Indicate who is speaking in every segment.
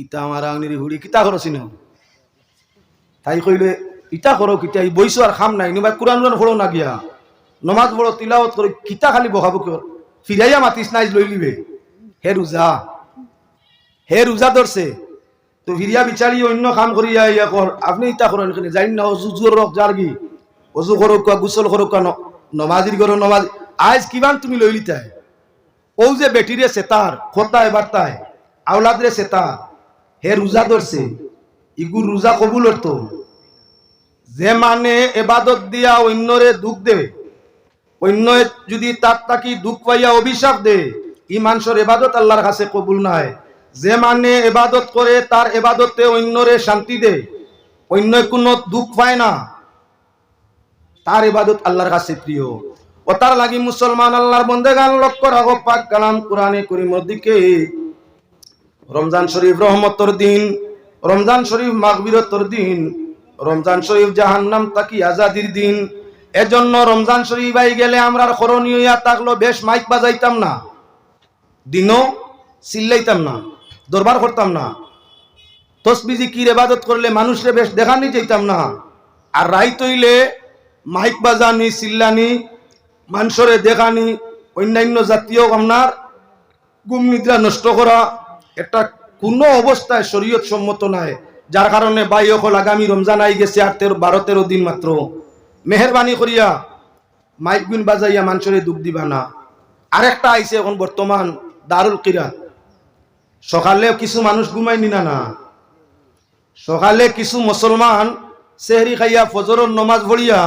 Speaker 1: কিতা আমার আংনির হুড়ি কিতা করো তাই কইলে, ইটা করো কিতা এই আর খাম নাই নিবা না গিয়া নমাজ করো কিতা খালি বহাবো ফিরাইয়া মাতিস লই লিবে। হে রোজা হে রোজা ধরছে তো ফিরিয়া বিচারি অন্য কাম করিয়া ইয়া কর আপনি ইটা করেন এখানে যাই না, অজু জোর রক যার কি? অজু করো কোয়া গুসল করো কোয়া ন- নমাজির করো নমাজ। আজ কিমান তুমি লই লিতাই? ও যে বেটিরে সেতার খোতায় বার্তায় আওলাদরে সেতার হে রোজা ধরছে ইগুর রোজা কবুল তো যে মানে এবাদত দিয়া অন্যরে দুঃখ দে অন্য যদি তার তাকি দুঃখ পাইয়া অভিশাপ দে ই মানুষের এবাদত আল্লাহর কাছে কবুল নাই যে মানে এবাদত করে, তার এবাদতে অন্যরে শান্তি দে অন্য কোনো দুঃখ পায় না। তার ইবাদত আল্লাহর কাছে প্রিয়। ও তার লাগি মুসলমান আল্লাহর বন্দেগান লক্ষ্য রাখো, পাক কালাম কোরআনে করিমর দিকে। রমজান শরীফ রহমতর দিন, রমজান শরীফ মাগবিরতর দিন, রমজান শরীফ জাহান্নাম তাকি আজাদির দিন। এজন্য রমজান শরীফ আই গেলে আমরা করণীয় ইয়া থাকল বেশ মাইক বাজাইতাম না। দিনও চিল্লাইতাম না, দরবার করতাম না। তসবিজি কির এবাদত করলে মানুষরে বেশ দেখানি যাইতাম না। আর রাই তৈলে মাইক বাজানি চিল্লানি মানুষরে দেখানি, অন্যান্য জাতীয় আপনার গুম নিদ্রা নষ্ট করা এটা কোনো অবস্থায় শরীয়ত সম্মত নাই। যার কারণে বাই অকল আগামী রমজান আই গেছে আর তেরো, বারো, তেরো দিন মাত্র। মেহরবানি করিয়া মাইক বিন বাজাইয়া মানুষরে দুঃখ দিবা না। আরেকটা আইছে এখন বর্তমান দারুল কিরাত। সকালে কিছু মানুষ ঘুমায়নি না না সকালে কিছু মুসলমান সেহরি খাইয়া, ফজরের নমাজ পড়িয়া,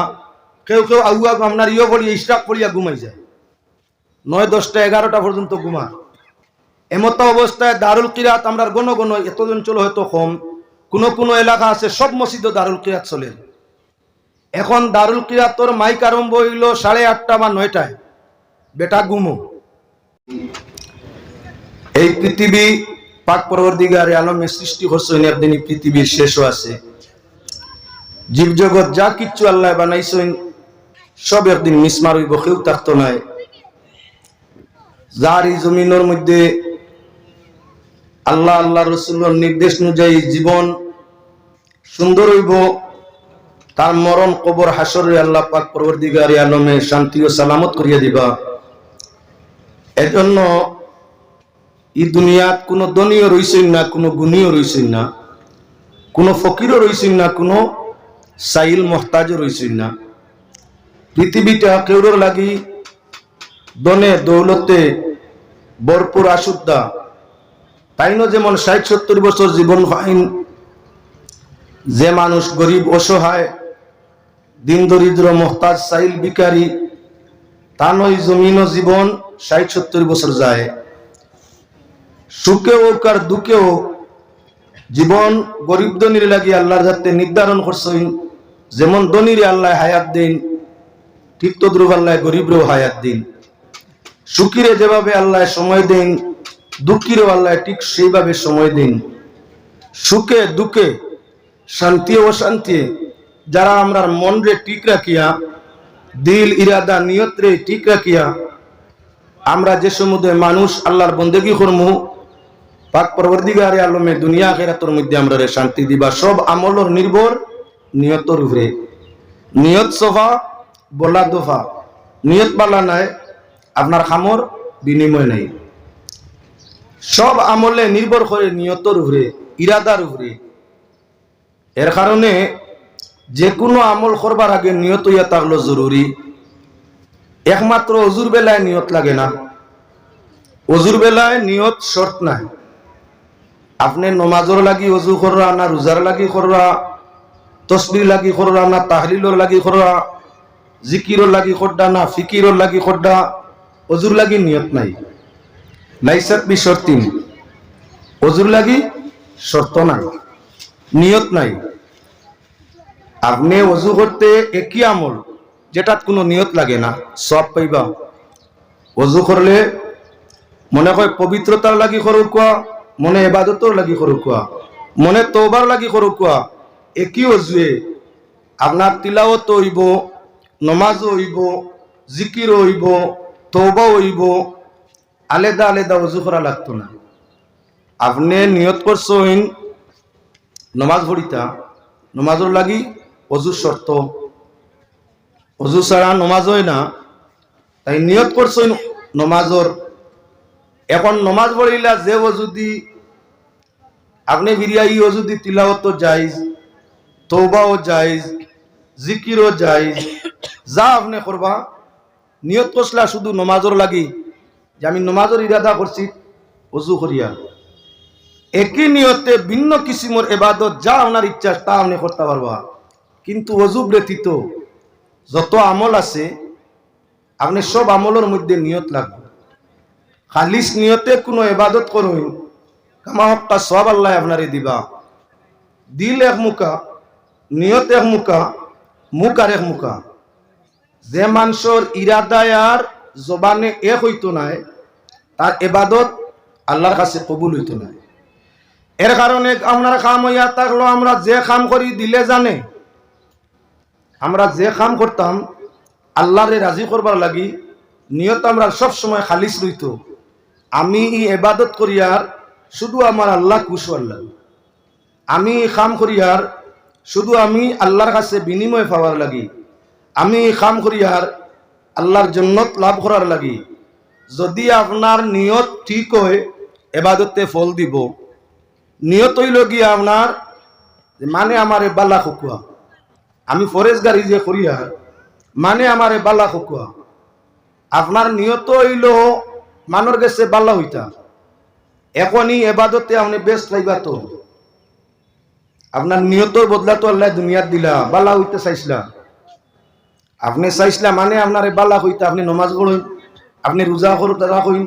Speaker 1: কেউ কেউ আগুয়া আপনার ইয়ে পড়িয়া, ইশরাক পড়িয়া ঘুমাই যায়। নয়, দশটা, এগারোটা পর্যন্ত ঘুমা এমত অবস্থায় দারুল কিরাত আমরা গণ গণ এত অঞ্চল হয়তো কম। কোনো কোনো এলাকা আছে, সব মসজিদও দারুল কিরাত চলে। এখন দারুল কিরাতর মাইক আরম্ভ হইল সাড়ে আটটা বা নয়টায়। বেটা ঘুমো। এই পৃথিবী পাক পরবর্তীগার আলমে সৃষ্টি করছেন একদিন পৃথিবীর শেষও আছে। জীবজগৎ যা কিচ্ছু আল্লাহ বানাইছেন, সব একদিন মিসমার হইব, কেউ থাকতো নাই। যার এই জমিনের মধ্যে আল্লাহ আল্লাহ রসুল্লর নির্দেশ অনুযায়ী জীবন সুন্দর হইব। তার মরণ, কবর, হাসরে আল্লাহ পাক পরবর্তীগার আলমে শান্তি ও সালামত করিয়া দিবা। এজন্য এই দুনিয়াত কোনো ধনীও রইছেন না, কোনো গুণীও রইছেন না, কোনো ফকিরও রইছেন না, কোনো সাইল মহতাজও রইছেন না। পৃথিবীটা কেউর লাগি দনে দৌলতে ভরপুর আসুদ্দা তাইনো যেমন ষাট, সত্তর বছর জীবন ফাইন, যে মানুষ গরিব, অসহায়, দিন দরিদ্র, মহতাজ সাইল বিকারী তা নয় জমিন জীবন ষাট, সত্তর বছর যায়। সুখে হোক আর দুঃখে হোক জীবন গরিব ধনির লাগি আল্লাহর যাতে নির্ধারণ করছেন। যেমন ধনির আল্লাহ হায়াত দিন, ঠিক তদ্রুপ আল্লাহ গরিবরেও হায়াত দিন। সুখীরে যেভাবে আল্লাহ সময় দিন দুঃখীরও আল্লাহ ঠিক সেইভাবে সময় দিন। সুখে, দুঃখে, শান্তি ও অশান্তি যারা আমরা মন রে ঠিক রাখিয়া, দিল, ইরাদা নিয়ত রে ঠিক রাখিয়া আমরা যে সমুদ্রে মানুষ আল্লাহর বন্দেগি করমু, পাক পরবর্তীগারে আলমে দুনিয়া খেরাতর মধ্যে আমরা রে শান্তি দিবা। সব আমলর নির্ভর নিয়তর উপরে। নিয়ত সোফা, বলা দোফা। নিয়ত বালা নাই, আপনার খামর বিনিময় নাই। সব আমলে নির্ভর করে নিয়তর উপরে, ইরাদার উপরে। এর কারণে যে কোনো আমল করবার আগে নিয়ত ইয়া থাকল জরুরি। একমাত্র অজুর বেলায় নিয়ত লাগে না। অজুর বেলায় নিয়ত শর্ত নাই। আপনি নমাজর লাগি অজু কররা, না রোজার লাগি কররা, তসবির লাগি কররা, না তাহলিলর লাগি কররা, জিকিরর লাগি খড্ডা না ফিকিরর লাগি খড্ডা অজুর লাগি নিয়ত নাই। লাইসাত বি শর্তিন অজুর লাগি শর্ত নাই, নিয়ত নাই। আপনি অজু করতে একই আমল, যেটাত কোনো নিয়ত লাগে না, সব পাইবা। অজু করলে মনে হয় পবিত্রতার লাগি করু কোয়া মনে এবাদতর লাগি করু কোয়া মনে তোবার লাগি করু কোয়া একই অজুয়ে আপনার তিলাওত হইব নমাজও হইব জিকির হইব তৌবাও হইব আলেদা আলেদা অজু করা লাগতো না। আপনি নিয়ত করছেন নমাজ পড়িতা, নমাজর লাগি অজুর শর্ত। অজু ছাড়া নমাজ হয় না। তাই নিয়ত করছেন নমাজর। এখন নমাজ পড়িলা যে অজুদি আপনি বিরিয়া ই অজুদি তিলাওয়াত যাইজ তৌবাও যাইজ জিকিরও যাইজ যা আপনি করবা, নিয়ত করছিলা শুধু নমাজর লাগি। যে আমি নমাজর ইরাদা করছি অজু করিয়া। একই নিয়তে ভিন্ন কিসিমর এবাদত যা আপনার ইচ্ছা, তা আপনি করতে পারবা। কিন্তু অজু ব্যতীত যত আমল আছে, আপনি সব আমলের মধ্যে নিয়ত লাগবে। খালিস নিয়তে কোনো এবাদত করুন, কামা হক্কা সব আল্লাহ আপনারে দিবা। দিল এক মুখা, নিয়ত এক মুখা, মুখ আর এক মুখা। যে মানুষের ইরাদায় আর জবানে এক হইতো নাই, তার এবাদত আল্লাহর কাছে কবুল হইতো নাই। এর কারণে আপনার কাম হইয়া থাকল, আমরা যে কাম করি দিলে জানে। আমরা যে কাম করতাম, আল্লাহরে রাজি করবার লাগি, নিয়ত আমরা সব সময় খালিস রইত। আমি ই এবাদত করিয়ার শুধু আমার আল্লাহ খুশ আল্লাহ আমি কাম করিয়ার শুধু আমি আল্লাহর কাছে বিনিময় পাওয়ার লাগি। আমি কাম করিয়ার আল্লাহর জন্নত লাভ করার লাগি। যদি আপনার নিয়ত ঠিক হয়, এবাদতে ফল দিব। নিয়ত হইল গিয়া আপনার মানে আমারে বালা খুকুয়া। আমি ফরেজ গাড়ি যে করিয়া মানে আমারে বালা খুকুয়া। আপনার নিয়ত হইল মানর গেছে বালা হইতা। এখনই এবাদতে আপনি বেস্ট পাইবা তো। আপনার নিয়তর বদলা তো আল্লাহ দুনিয়াত দিলা, বালা হইতে চাইছিলা। আপনি চাইছিলা মানে আপনার বালা হইতা আপনি নমাজ পড়ুন, আপনি রোজা করুন রাখুন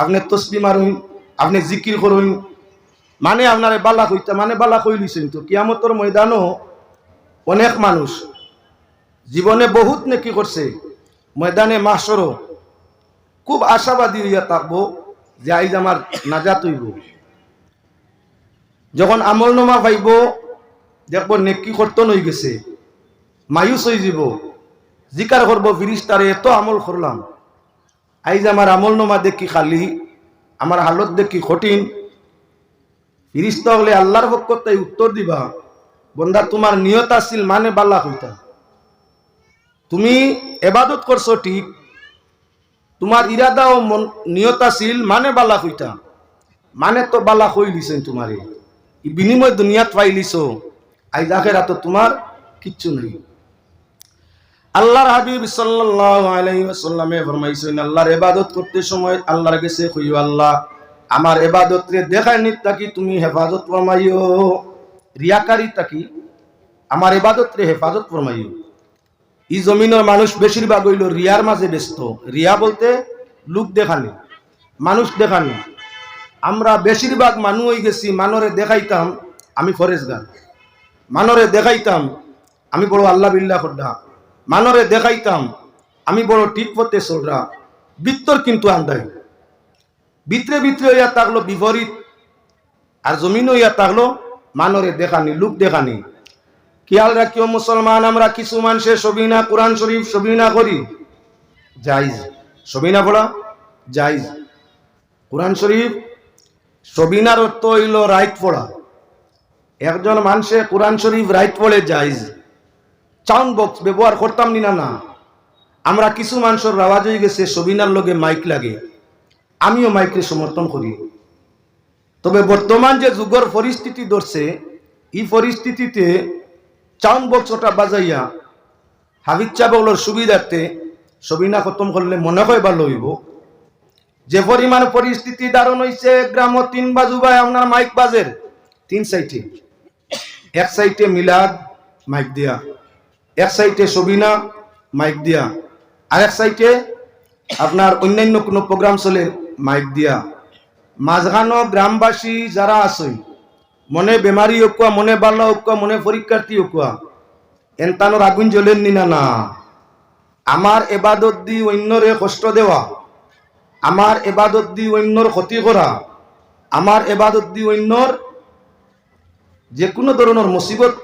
Speaker 1: আপনি তসবি মারুন, আপনি জিকির করুন। মানে আপনার বালা কইতা মানে বালা কই লিছেন তো? কিয়ামতর ময়দানও অনেক মানুষ জীবনে বহুত নেকি করছে। ময়দানে মাসরও খুব আশাবাদী হইয়া থাকব যে আইজ আমার নাজাত হইব। যখন আমল নমা পাইব, দেখব নেকি কর্তন হয়ে গেছে, মায়ুস হয়ে যাব জিকার করব, ফিরিস্তারে এত আমল করলাম। আইজ আমার আমল নমা দেখি খালি, আমার হালত দেখি কঠিন। ফিরিস্তা হলে আল্লাহর পক্ষ তাই উত্তর দিবা, বন্দা তোমার নিয়ত আছিল মানে বাল্লা হইতা তুমি এবাদত করছ ঠিক, তোমার ইরাদা ও নিয়ত আছিল মানে বালা হইতা মানে তো বালা হই লিছেন তোমারে? বিনিময় দুনিয়াত পাই লিছো আইজ আখেরাত তোমার কিচ্ছু নেই। আল্লাহর হাবিব সাল্লাল্লাহু আলাইহি ওয়াসাল্লামে ফরমাইছেন, আল্লাহর ইবাদত করতে সময় আল্লাহর কাছে কইও আল্লাহ। আমার এবাদত রে দেখায় নিত তাকি তুমি হেফাজত ফরমাইও? রিয়াকারি তাকি আমার এবাদত রে হেফাজত ফরমাইও। ই জমিনের মানুষ বেশিরভাগ হইল রিয়ার মাঝে ব্যস্ত। রিয়া বলতে লোক দেখানি, মানুষ দেখানি। আমরা বেশিরভাগ মানুষ হয়ে গেছি, মানরে দেখাইতাম, আমি ফরেজ গান মানরে দেখাইতাম, আমি বড় আল্লাহ বিল্লাহ খোদ্দা মানরে দেখাইতাম, আমি বড় ঠিক পথে চলরা বিত্তর কিন্তু আন্দাই ভিতরে ভিতরে হইয়া থাকল বিপরীত, আর জমিন হইয়া থাকল মানরে দেখানি লোক দেখানি। খেয়াল রাখিও মুসলমান, আমরা কিছু মানুষের সবিনা, কোরআন শরীফ সবিনা করি। জাইজ। সবিনা পড়া? জাইজ। কোরআন শরীফ সবিনার অর্থ হইল রাইট পড়া। একজন মানুষে কোরআন শরীফ রাইট পড়ে, জাইজ। সাউন্ড বক্স ব্যবহার করতাম নি না আমরা কিছু মানুষের রাওয়াজ হয়ে গেছে, সবিনার লগে মাইক লাগে। আমিও মাইকে সমর্থন করি। তবে বর্তমান যে যুগের পরিস্থিতি ধরছে, এই পরিস্থিতিতে চাউন বক্সটা বাজাইয়া হাবিজ চাবগুলোর সুবিধার্থে সবিনা খতম করলে মনে হয় ভালো হইব। যে পরিমাণ পরিস্থিতি দারুণ হইছে, গ্রাম তিন বাজু ভাই, আপনার মাইক বাজের। তিন সাইটে এক সাইটে মিলাদ, মাইক দিয়া। এক সাইটে সবিনা মাইক দিয়া। আর এক সাইটে আপনার অন্যান্য কোনো প্রোগ্রাম চলে মাইক দিয়া। মাঝখানো গ্রামবাসী যারা আছে, মনে বেমারি ওকুয়া মনে বাল্লা ওকুয়া মনে পরীক্ষার্থী ওকুয়া এনতানোর আগুন জ্বলেন নিনা না আমার এবাদত দি অন্যরে কষ্ট দেওয়া আমার এবাদত দি অন্যর ক্ষতি করা আমার এবাদত দি অন্যর যে কোনো ধরনের মুসিবত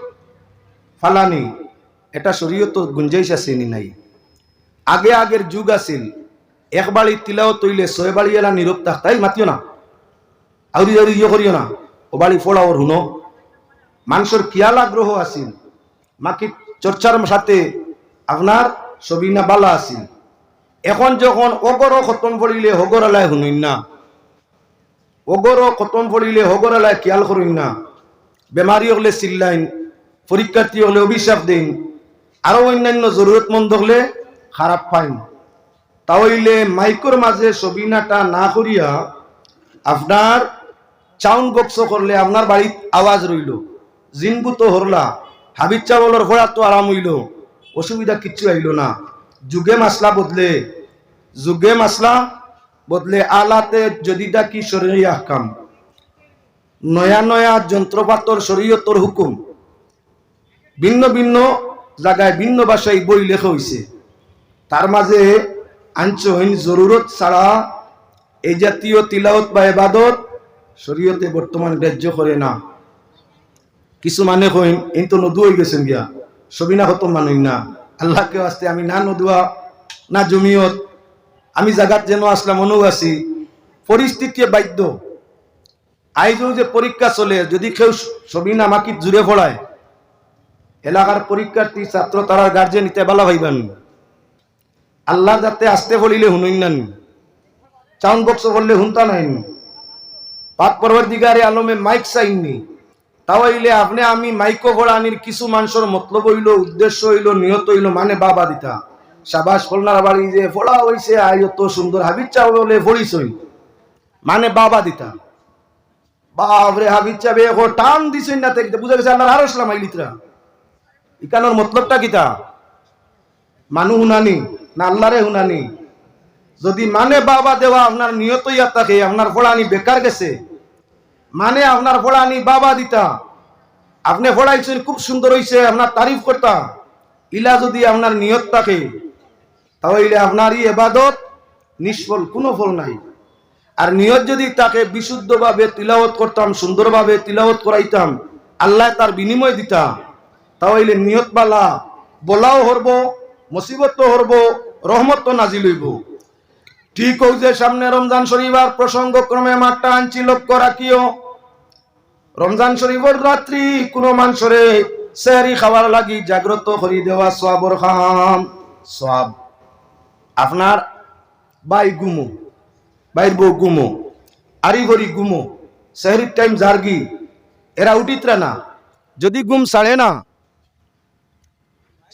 Speaker 1: ফালানি। এটা শরীয়ত গুঞ্জাইশ আছে নি নাই? আগে আগের যুগ আছিল। এক বাড়ি তিলাও তৈলে ছয় বাড়ি এলা নীরব থাকতাই মাতিও না। আউরি আউরি ইয়ে করিও না। ও বাড়ি ফোড়া ওর হুনো মানুষের কিয়াল আগ্রহ আছিল। মাকি চর্চার সাথে আপনার সবিনা বালা আছিল। এখন যখন অগর খতম পড়িলে হগর আলায় শুনুন না। অগর খতম পড়িলে হগর আলায় খেয়াল করুন না। বেমারি হলে চিল্লাইন পরীক্ষার্থী হলে অভিশাপ দিন। আরও অন্যান্য জরুরতমন্দ হলে খারাপ পাইন তাহলে মাইকোর মাঝে সবিনাটা না করিয়া আপনার চাউন বক্স করলে আপনার বাড়িত আওয়াজ রইল। জিনবুত হরলা হাবিজ চাवलর ফোড়া তো আরাম হইল, অসুবিধা কিচ্ছু আইল না। যুগে মাসলা বদলে, যুগে মাসলা বদলে আলাতে যদি ডাকি শরীর আহকাম নয়া নয়া যন্ত্রপাতর শরীয়তর হুকুম। ভিন্ন ভিন্ন জায়গায় ভিন্ন ভাষায় বই লেখা হয়েছে তার মাঝে আঞ্চহীন জরুরত ছাড়া এই জাতীয় তিলাওত বা এবাদত শরীয়তে বর্তমান গ্রাহ্য করে না। কিছু মানে কইন এই তো নদু হয়ে গেছেন গিয়া। সবিনা হতো মানুষ না। আল্লাহকে আসতে আমি না নদুয়া, না জমিয়ত, আমি জায়গাত যেন আসলাম অনু আছি পরিস্থিতি বাধ্য। আইজও যে পরীক্ষা চলে, যদি কেউ সবিনা মাকি জুড়ে পড়ায় এলাকার পরীক্ষার্থী, ছাত্র তারার গার্জেন ইতে বালা ভাইবান আল্লাহ যাতে আসতে বলিলে শুনুন না চাউন বক্স বললে শুনতা নাই পাক পরবর্তীকারে আলমে মাইক চাইননি। তাও হইলে আপনি আমি মাইকো ভরানির কিছু মানুষের মতলব হইল, উদ্দেশ্য হইল নিহত হইল মানে বাবা দিতা। সাবাস ফলনার বাড়ি যে ফোড়া হইছে, আই তো সুন্দর হাবিজ চা বলে ফড়িছই মানে বাবা দিতা। বাপরে হাবিজ চাবে ও টান দিছেন না দেখতে বুঝা গেছে আল্লাহর আরও ইসলাম আইলিতরা ইকানোর মতলবটা কিতা? মানু হুনানি, না আল্লাহরে হুনানি। যদি মানে বাবা দেওয়া আপনার নিয়ত ইয়া থাকে, আপনার ফোড়ানি বেকার গেছে। মানে আপনার ফোড়ানি বাবা দিতা। আপনি ফোড়াইছেন খুব সুন্দর হইছে, আপনার তারিফ করতা। ইলা যদি আপনার নিয়ত থাকে তাহলে আপনার ই এবাদত নিষ্ফল, কোনো ফল নাই। আর নিয়ত যদি তাকে বিশুদ্ধভাবে তিলাওয়াত করতাম, সুন্দরভাবে তিলাওয়াত করাইতাম, আল্লাহ তার বিনিময় দিতাম তাহলে নিয়ত বালা, বলাও হরব মুসিবত হরব রহমত তো নাজিল হইব। ঠিক হোক যে সামনে রমজান শরীফার প্রসঙ্গ ক্রমে মাঠটা আনছি, লক্ষ্য রাখিও। রমজান শরীফের রাত্রি কোনো মানুষরে সেহারি খাবার লাগি জাগ্রত করি দেওয়া সবর খাম। সব আপনার বাই গুমো, বাইর বউ গুমো, আরি ভরি গুমো, সেহরির টাইম জার্গি, এরা উঠিতরা না। যদি গুম সাড়ে না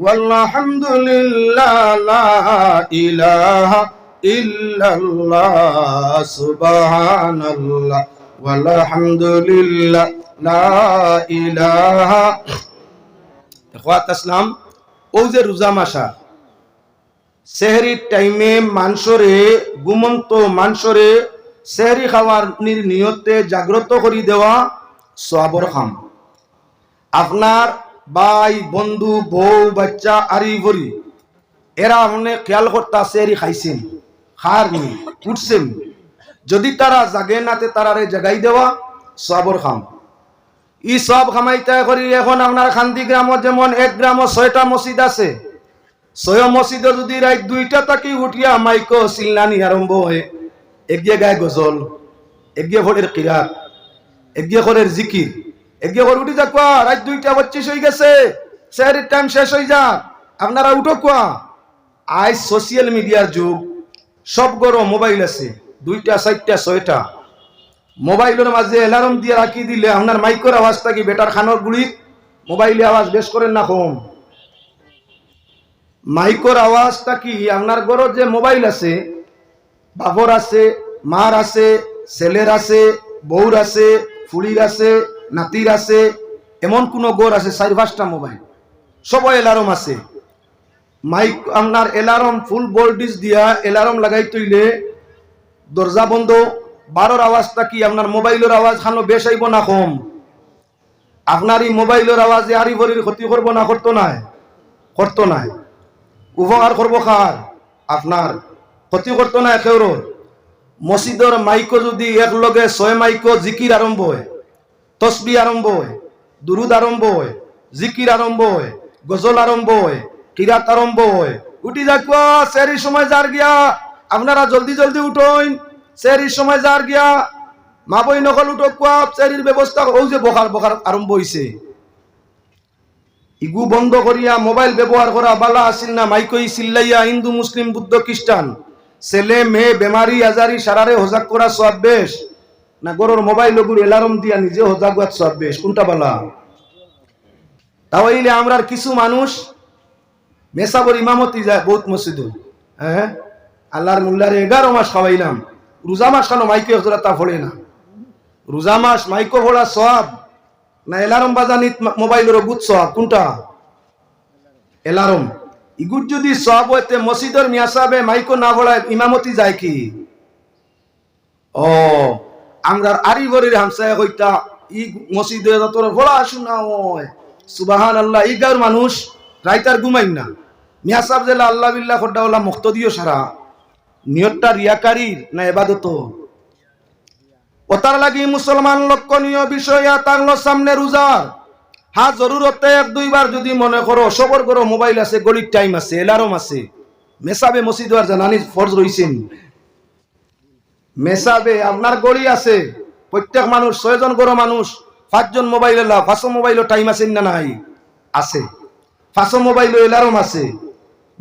Speaker 1: والحمد لله لا إله إلا الله سبحان الله والحمد لله لا إله ইখওয়াত আসলাম ও যে রোজা মাসা সেহরির টাইমে মানসরে গুমন্ত মানসরে সেহরি খাওয়ার নিয়তে জাগ্রত করি দেওয়া সবর খাম আপনার ভাই, বন্ধু, বউ, বাচ্চা আরি ভরি এরা আপনি খেয়াল করতে সেহরি খাইছেন খার নি উঠছেন যদি তারা জাগে নাতে তারারে জাগাই দেওয়া সবর খাম। ই সব খামাইতে করি এখন আপনার খান্তি গ্রামত যেমন এক গ্রামত ছয়টা মসজিদ আছে। ছয় মসজিদে যদি রাত দুইটা তাকি উঠিয়া মাইকো সিলনানি আরম্ভ হয়ে। এগিয়ে গায়ে গজল, এগিয়ে ভোরের কিরাত এগিয়ে ভোরের জিকির এগিয়ে ভোর উঠি যাক রাত দুইটা পঁচিশ হয়ে গেছে। স্যারের টাইম শেষ হয়ে যাক। আপনারা উঠো কোয়া আজ সোশিয়াল মিডিয়ার যুগ, সব গরো মোবাইল আছে, দুইটা, চারটা, ছয়টা। মোবাইলের মাঝে অ্যালার্ম দিয়ে রাখি দিলে আপনার মাইকের আওয়াজটা কি বেটার খানোর গুড়ি মোবাইলে আওয়াজ বেশ করেন না কম। মাইকর আওয়াজটা কি আপনার ঘর যে মোবাইল আছে বাবর আছে, মার আছে, ছেলের আছে, বউর আছে ফুড়ির আছে নাতির আছে, এমন কোন গোর আছে, চার পাঁচটা মোবাইল। সবাই অ্যালার্ম আছে। মাইক আপনার অ্যালার্ম ফুল ভোল্টেজ দিয়া অ্যালার্ম লাগাই তৈলে দরজা বন্ধ, বারোর আওয়াজটা কি আপনার মোবাইলের আওয়াজ? খানো বেশ আইব না কম। আপনার এই মোবাইলের আওয়াজে আরি ভরির ক্ষতি করব না, করতো নাই? করতো নাই। উপকার করব খার আপনার। ক্ষতি করতো না একেওর মসজিদর মাইকো যদি একলগে ছয় মাইকো জিকির আরম্ভ হয়। তসবি আরম্ভ হয়, দুরুদ আরম্ভ হয়, জিকির আরম্ভ হয়, গজল আরম্ভ হয়, কিরাত আরম্ভ হয়। উঠি যাক সেরি সময় যার গিয়া, আপনারা জলদি জলদি উঠোন সেরির সময় যার গিয়া, মা বই নকল উঠো কোয়া সেরির ব্যবস্থা ও যে বকার বকার আরম্ভ হইছে। ইগু বন্ধ করিয়া মোবাইল ব্যবহার করা বালা আসিল না, মাইকই চিল্লাইয়া হিন্দু, মুসলিম, বুদ্ধ খ্রিস্টান ছেলে, মেয়ে, বেমারি, আজারি, সারারে হজাক করা সব বেশ। না গরুর মোবাইল ওগুর এলার্ম দিয়া নিজে হওয়ার সব বেশ, কোনটা বালা? তাহলে আমরা কিছু মানুষ মেসাবর ইমামতি যায় বহুত মসজিদ। হ্যাঁ আল্লাহর মোল্লারে এগারো মাস খাওয়াইলাম। রোজা মাস কেন মাইকে হজরা তা ফোড়ে না? রোজা মাস মাইকো ফোড়া সব না এলার্ম বাজানিত মোবাইলের বুথ সব কোনটা? এলার্ম ইগুর যদি সব হইতে মসজিদের মিয়া সাহেবে মাইকো না ফোড়ায় ইমামতি যায় কি? ও আমরার আরি গরির হামসায় হইতা, ই মসজিদে তোর ফোড়া শুনা ওয় সুবাহান আল্লাহ ইগার মানুষ রাইতার ঘুমাইন না। মিয়া সাহেব জেলা আল্লাহ বিল্লাহ খড্ডাওয়ালা মুক্ত দিও সারা। নিয়তটা রিয়াকারীর না এবাদত? ওতার লাগি মুসলমান লক্ষণীয় বিষয় তাংলো সামনে রোজার হ্যাঁ জরুরতে এক দুইবার যদি মনে করো সবর করো, মোবাইল আছে, গলির টাইম আছে এলার্ম আছে। মেসাবে মসজিদ আর জানানি ফরজ রইছেন। মেসাবে, আপনার গড়ি আছে। প্রত্যেক মানুষ, ছয়জন গরো মানুষ, পাঁচজন মোবাইল এলা পাঁচশো মোবাইলের টাইম আছে না নাই? আছে। পাঁচশো মোবাইল এলার্ম আছে।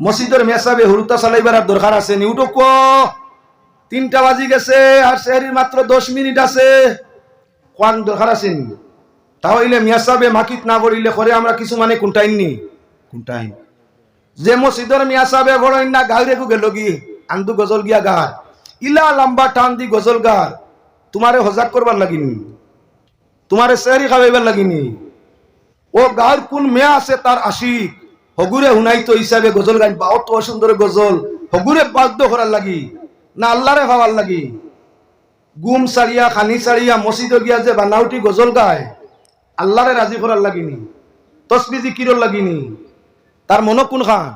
Speaker 1: মসজিদের মেসাবে হুরুতা চালাইবার আর দরকার আছে নি। উঠো কো। তিনটা বাজি গেছে, আর শহরের মাত্র দশ মিনিট আছে। কোয়ান দরকার আছে নি? তাহলে মিয়াসাবে মাকিত না বলিলে করে আমরা কিছু মানে কোনটাইন নি? কোনটাইন। যে মসজিদের মিয়াসাবে বড় না গাঁরে গু গেল গি আন্দু গজল গিয়া গার ইলা লম্বা টান দি গজল গার তোমারে হজাক করবার লাগিনি। তোমারে শহরি খাওয়াইবার লাগিনি। ও গাঁর কোন মেয়া আছে তার আশিক। হগুরে হুনাইতো হিসাবে গজল গাইন বা অত সুন্দর গজল। হগুরে বাদ্য করার লাগি। না আল্লাহরে খাওয়ার লাগি। গুম সারিয়া খানি সারিয়া মসজিদ গিয়া যে বানাউটি গজল গায়। আল্লাহরে রাজি করার লাগিনি। তসবি জিকিরর লাগিনি। তার মন কোন খান?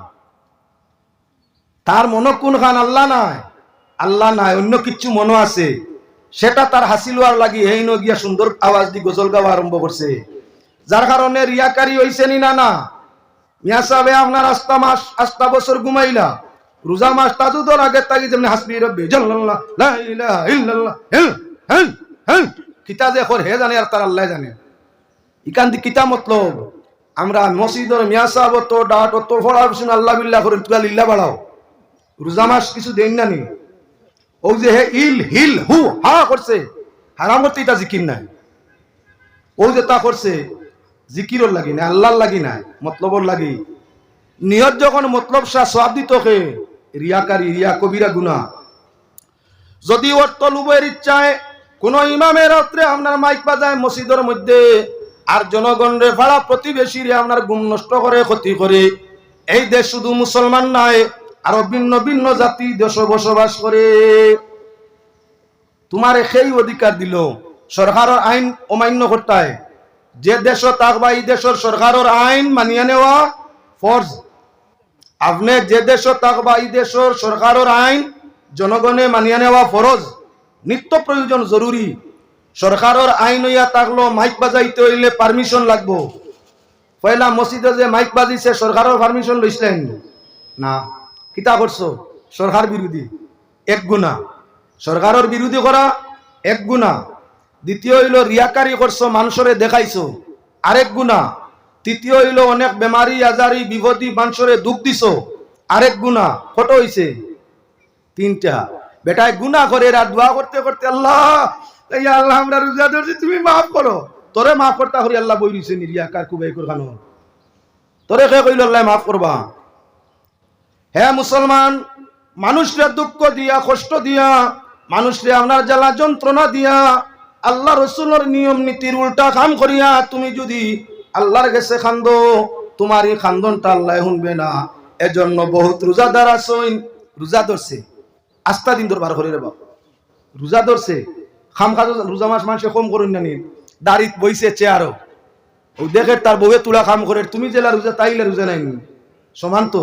Speaker 1: তার মন কোন খান? আল্লাহ নাই। আল্লাহ নাই, অন্য কিচ্ছু মন আছে। সেটা তার হাসিল হওয়ার লাগি ন গিয়া সুন্দর আওয়াজ দি গজল গাওয়া আরম্ভ করছে। যার কারণে রিয়াকারি হইছে নি না মিয়া সাহেব আপনার আস্তা মাস আস্তা বছর ঘুমাইলা। রোজা মাস তাজু তোর আগে তাকি যেমনি হাসবি, রব্বি, জাল্লাল্লাহ, লা ইলাহা ইল্লাল্লাহ হেল হেল হেল কিতা যে খর, হে জানে আর তার আল্লাহ জানে। ইকান দি কিতা মতলব? আমরা মসজিদের মিয়া সাহেব তো ডাট তো ফড়া আল্লাহ বিল্লাহ করে তুলা লিল্লা বাড়াও। রোজা মাস কিছু দেন না নি। ও যে হে ইল হিল হু হা করছে হারাম করতে এটা জিকির নাই। ও যে তা করছে, জিকিরর লাগি না আল্লাহর লাগি নাই, মতলবর লাগি। নিয়ত যখন মতলব শাহ সব দিত কে রিয়াকারী, রিয়া কবিরা গুনা যদি অর্থ লুবের ইচ্ছায় কোন ইমামের রাত্রে আপনার মাইক বাজায় মসজিদের মধ্যে, আর জনগণরে ভাড়া প্রতিবেশীরে আপনার গুম নষ্ট করে, ক্ষতি করে, এই দেশ শুধু মুসলমান নাই আরও ভিন্ন ভিন্ন জাতি দেশ বসবাস করে। তোমারে সেই অধিকার দিল। সরকারের আইন অমান্য করতে যে দেশ থাকবা এই দেশের সরকারের আইন মানিয়ে নেওয়া ফরজ। আপনি যে দেশ থাকবা এই দেশের সরকারের আইন জনগণে মানিয়ে নেওয়া ফরজ। নিত্য প্রয়োজন জরুরি। সরকারের আইন হইয়া থাকল মাইক বাজাইতে হইলে পারমিশন লাগবো। পয়লা মসজিদে যে মাইক বাজিছে, সরকারের পারমিশন লইছিলেন না। কিতা করছ? সরকার বিরোধী এক গুণা। সরকারের বিরোধী করা এক গুণা। দ্বিতীয় হইল রিয়াকারি করছ মানুষরে দেখাইছো। আরেক গুণা। তৃতীয় হইল অনেক বেমারি আজারি বিপদী মানুষরে দুঃখ দিছো। আরেক গুণা। কত হইছে তিনটা। বেটায় গুণা করে আর দোয়া করতে করতে আল্লাহ আল্লাহ আমরা রোজা ধরছি তুমি মাফ করো তোরে মাফ করতা করি আল্লাহ বই দিছে নি রিয়াকার কুবাই করখানো তোরে কে কইল আল্লাহ মাফ করবা হ্যাঁ মুসলমান, মানুষরে দুঃখ দিয়া, কষ্ট দিয়া, মানুষরে আপনার জ্বালা যন্ত্রণা দিয়া, আল্লাহ রসুলের নিয়ম নীতির উল্টা কাম করিয়া তুমি যদি আল্লাহর গেছে খান্দ, তোমার এই খান্দনটা আল্লাহ শুনবে না। এজন্য বহুত রোজাদার আসইন রোজা ধরছে। আস্তা দিন তোর বার করে রে বাপ। রোজা ধরছে। খাম খাজো, রোজা মাস মানুষে কম করুন না নিন দাড়িত বইছে চেয়ারও। ও দেখে তার বউয়ে তুলা কাম করে, তুমি জেলা রোজা, তাইলে রোজা নাই সমান তো।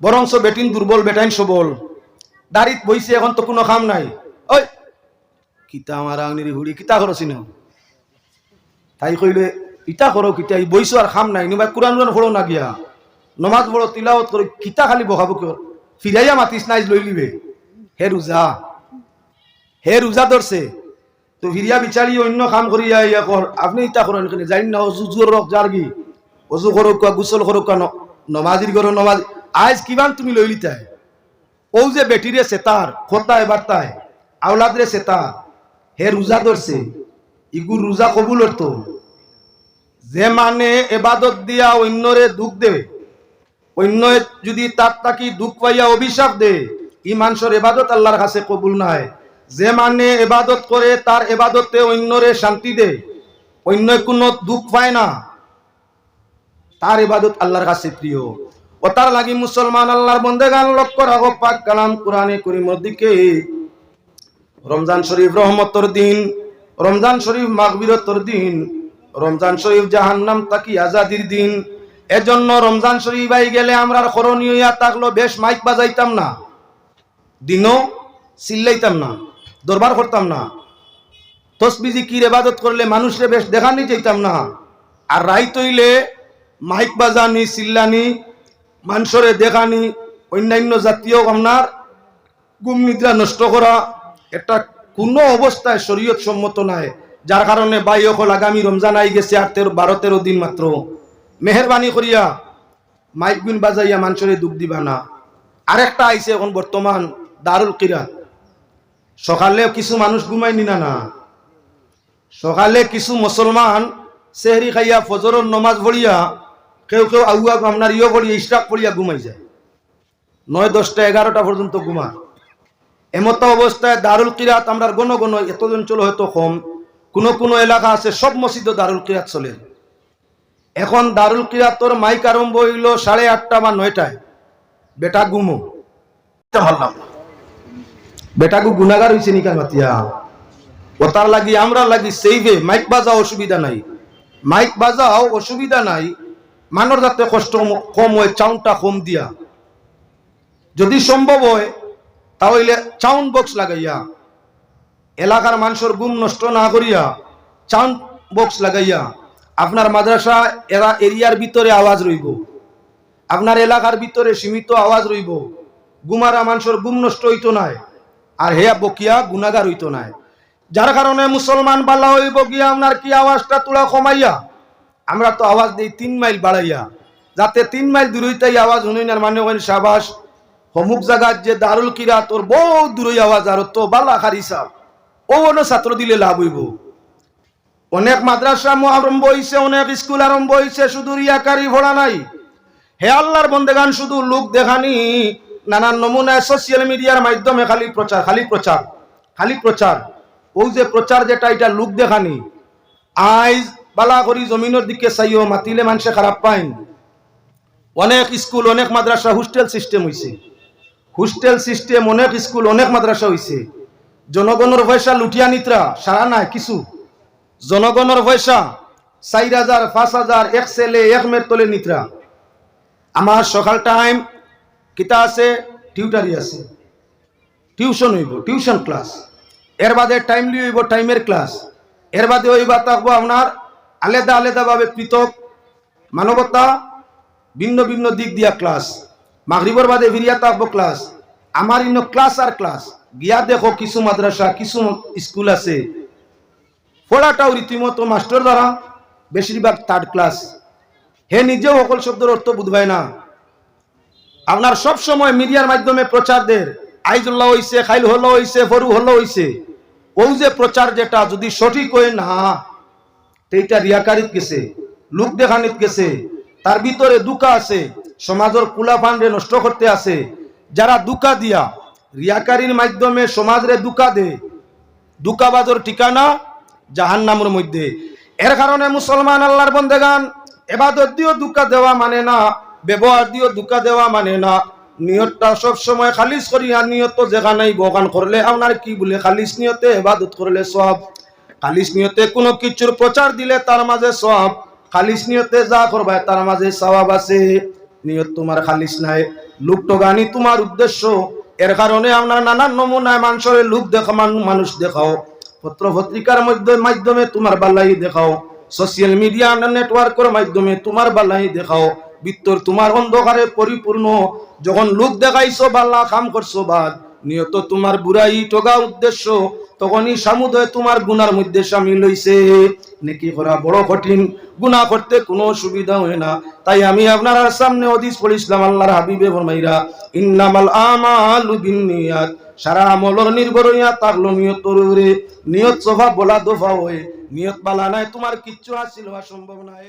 Speaker 1: বরংস বেটিন দুর্বল বেটাইন সবল। দাড়িত বইছে এখন তো কোনো কাম নাই। ওই কিতা আমার আংনির হুড়ি কিতা করছি না তাই কইলে, ইটা করো কিতা? বইছো আর খাম নাই। নিবা কোরআন উরান পড়ো না গিয়া নমাজ পড়ো তিলাওত করো কিতা খালি বহাবো কেউ ফিরাইয়া মাতিস নাই লই লিবে। হে রোজা হে রোজা ধরছে তো ফিরিয়া বিচারি অন্য কাম করিয়া ইয়া কর আপনি ইটা করেন কেন জানি না, অজু জোর রক যার কি অজু করুক গুসল করুক নমাজির করো নমাজ আজ কিমান তুমি লই লিতাই ও যে বেটিরে সেতার খোতায় বার্তায় আওলাদরে সেতার হে রোজা ধরছে ইগু রোজা কবুল তো। যে মানে এবাদত দিয়া অন্যরে দুঃখ দে অন্য যদি তার তাকি দুঃখ পাইয়া অভিশাপ দে, ই মানুষের এবাদত আল্লাহর কাছে কবুল নাই। যে মানে এবাদত করে তার এবাদতে অন্যরে শান্তি দে অন্য কোনো দুঃখ পায় না তার এবাদত আল্লাহর কাছে প্রিয় তার লাগি মুসলমান আল্লাহর বন্দেগান লক্ষ্য রাখো, পাক কালাম কোরআনে করিমর দিকে। রমজান শরীফ রহমতর দিন, রমজান শরীফ মাগবিরতর দিন, রমজান শরীফ জাহান্নাম তাকি আজাদির দিন। এজন্য রমজান শরীফ আই গেলে আমরা করণীয় ইয়া থাকল বেশ মাইক বাজাইতাম না, দিনও চিল্লাইতাম না, দরবার করতাম না। তসবিজি কির এবাদত করলে মানুষরে বেশ দেখানি যাইতাম না। আর রাই তৈলে মাইক বাজানি চিল্লানি মানুষরে দেখানি, অন্যান্য জাতীয় আপনার গুম নিদ্রা নষ্ট করা, এটা কোনো অবস্থায় শরীয়ত সম্মত নাই যার কারণে বাই অকল আগামী রমজান আই গেছে আর তেরো, বারো, তেরো দিন মাত্র। মেহরবানি করিয়া মাইক বিন বাজাইয়া মানুষরে দুঃখ দিবা না। আরেকটা আইছে এখন বর্তমান দারুল কিরাত। সকালে কিছু মানুষ ঘুমায়নি না না। সকালে কিছু মুসলমান সেহরি খাইয়া ফজরের নমাজ পড়িয়া কেউ কেউ আগুয়া আপনার ইয়ে পড়িয়া ইশরাক পড়িয়া ঘুমাই যায়। নয় দশটা এগারোটা পর্যন্ত ঘুমা এমত অবস্থায় দারুল কিরাত আমরা গণ গণ এত অঞ্চল হয়তো কম। কোনো কোনো এলাকা আছে সব মসজিদে দারুল কিরাত চলে। এখন দারুল কিরাতর মাইক আরম্ভ হইল সাড়ে আটটা বা নয়টায়। বেটা গুমো ভাবলাম বেটাকু গুনাগার হয়েছে নিকা মাতিয়া? ও তার লাগি আমরা লাগি সেইভে মাইক বাজাও অসুবিধা নাই। মাইক বাজাও অসুবিধা নাই। মানর যাতে কষ্ট কম হয় চাউনটা কম দিয়া। যদি সম্ভব হয়, তাহলে চাউন্ড বক্স লাগাইয়া, এলাকার মানুষের গুম নষ্ট না করিয়া চাউন্ড বক্স লাগাইয়া, আপনার মাদ্রাসা এরা এরিয়ার ভিতরে আওয়াজ রইব। আপনার এলাকার ভিতরে সীমিত আওয়াজ রইব। গুমারা মানুষের গুম নষ্ট হইতো নাই, আর হেয়া বকিয়া গুনাগার হইতো নাই। যার কারণে মুসলমান বালা হইব গিয়া, আপনার কি আওয়াজটা তোলা কমাইয়া আমরা তো আওয়াজ দিই তিন মাইল বাড়াইয়া। যাতে তিন মাইল দূর হইতে আওয়াজ শুনুন আর মানে ওই সাবাস। অমুক জায়গার যে দারুল কিরা তোর বহু দূরই আওয়াজ আর তো বালা খারি সাহ ও অন্য ছাত্র দিলে লাভ হইব। অনেক মাদ্রাসা আরম্ভ হইছে, অনেক স্কুল আরম্ভ হইছে, শুধু রিয়াকারি ভোড়া নাই। হে আল্লাহর বন্দেগান শুধু লোক দেখানি। নানান নমুনায় সোশ্যাল মিডিয়ার মাধ্যমে খালি প্রচার খালি প্রচার খালি প্রচার। ওই যে প্রচার যেটা, এটা লোক দেখানি। আইজ বালা করি জমিনের দিকে চাইও, মাতিলে মানুষে খারাপ পাইন অনেক স্কুল, অনেক মাদ্রাসা হোস্টেল সিস্টেম হইছে। হোস্টেল সিস্টেম অনেক স্কুল, অনেক মাদ্রাসা হইছে। জনগণের পয়সা লুটিয়া নিত্রা, সারা নাই কিছু। জনগণের পয়সা চার হাজার, পাঁচ হাজার, এক ছেলে, এক মেয়ের তলে নিত্রা। আমার সকাল টাইম কিতা আছে? টিউটারি আছে। টিউশন হইব টিউশন ক্লাস এর বাদে টাইমলি হইব টাইমের ক্লাস এর বাদে হইবা থাকব আপনার আলাদা আলাদাভাবে পৃথক মানবতা, ভিন্ন ভিন্ন দিক দিয়া ক্লাস মাগরিবর বাদে ফিরিয়া থাকব ক্লাস আমার ইন্ন ক্লাস আর ক্লাস গিয়া দেখো কিছু মাদ্রাসা, কিছু স্কুল আছে। পড়াটাও রীতিমতো মাস্টার দ্বারা বেশিরভাগ থার্ড ক্লাস হে নিজেও সকল শব্দের অর্থ বুঝবায় না। আপনার সব সময় মিডিয়ার মাধ্যমে প্রচার দের আইজুল্লাহ হইছে খাইল হলো হইছে ফরু হলো হইছে। ও যে প্রচার যেটা, যদি সঠিক হয় না এইটা রিয়াকারিত গেছে, লোক দেখানিত গেছে। তার ভিতরে দুকা আছে, সমাজের কুলা ফান্ডে নষ্ট করতে আছে। যারা দুকা দিয়া রিয়াকারির মাধ্যমে সমাজরে দুকা দে, দুকাবাজর ঠিকানা জাহান নামের মধ্যে। এর কারণে মুসলমান আল্লাহর বন্দেগান, এবাদত দিয়েও দুকা দেওয়া মানে না, ব্যবহার দিয়েও দুকা দেওয়া মানে না। নিয়তটা সব সময় খালিস করি আর নিয়ত যেখানে বগান করলে, আপনার কি বলে খালিস নিয়তে এবাদত করলে সব খালিস নিয়তে কোনো কিছুর প্রচার দিলে তার মাঝে সব খালিস নিয়তে যা করবা তার মাঝে সওয়াব আছে। নিয়ত তোমার খালিস নাই। গানি তোমার উদ্দেশ্য। এর কারণে আমরা নানান নমুনায় মানুষের লোক দেখা মানুষ দেখাও। পত্র পত্রিকার মধ্যে মাধ্যমে তোমার বালাই দেখাও। সোশ্যাল মিডিয়া নেটওয়ার্কের মাধ্যমে তোমার বালাই দেখাও। বিত্তর তোমার অন্ধকারে পরিপূর্ণ। যখন লোক দেখাইছো বাল্লা কাম করছ বাদ নিয়ত তোমার বুড়াই টগা উদ্দেশ্য, তখনই সামুদয় তোমার গুনার মধ্যে সামিল হইছে। নেকি করা বড় কঠিন, গুনাহ করতে কোনো সুবিধা হয় না। তাই আমি আপনার সামনে অদিস পড়িছিলাম আল্লাহর হাবিবে ফরমাইরা, ইন্নামাল আমালু বিন্নিয়াত, সারা আমলর নির্ভর হইয়া তাকলো নিয়তর উপরে নিয়ত সভা বলা দফা হয়ে। নিয়ত বালা নাই, তোমার কিচ্ছু হাসিল হওয়া সম্ভব নাই